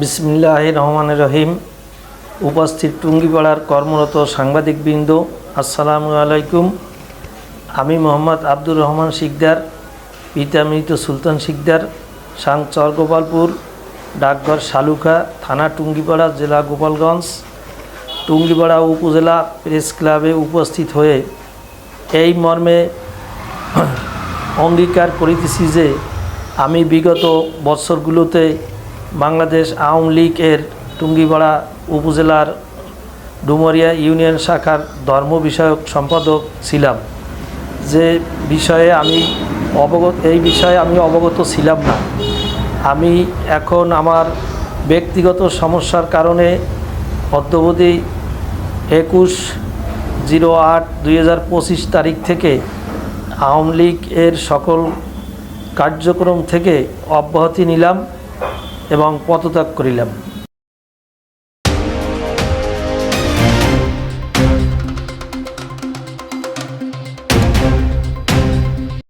বিসমিল্লাহ রহমান রহিম উপস্থিত টুঙ্গিপাড়ার কর্মরত সাংবাদিকবৃন্দ, আসসালামু আলাইকুম। আমি মোহাম্মদ আব্দুর রহমান শিকদার পিতা মৃত সুলতান শিকদার, সাং চরগোপালপুর, ডাকঘর শালুকা, থানা টুঙ্গিপাড়া, জেলা গোপালগঞ্জ, টুঙ্গিপাড়া উপজেলা প্রেস ক্লাবে উপস্থিত হয়ে এই মর্মে অঙ্গীকার করিতেছি যে, আমি বিগত বৎসরগুলোতে বাংলাদেশ আওয়ামী লীগের টুঙ্গিপাড়া উপজেলার ডুমরিয়া ইউনিয়ন শাখার ধর্ম বিষয়ক সম্পাদক ছিলাম। যে বিষয়ে আমি অবগত, এই বিষয়ে আমি অবগত ছিলাম না। আমি এখন আমার ব্যক্তিগত সমস্যার কারণে অদ্যবধি একুশ জিরো আট দুই তারিখ থেকে আওয়ামী লীগ এর সকল কার্যক্রম থেকে অব্যাহতি নিলাম। এবং পদত্যাগ করিলাম।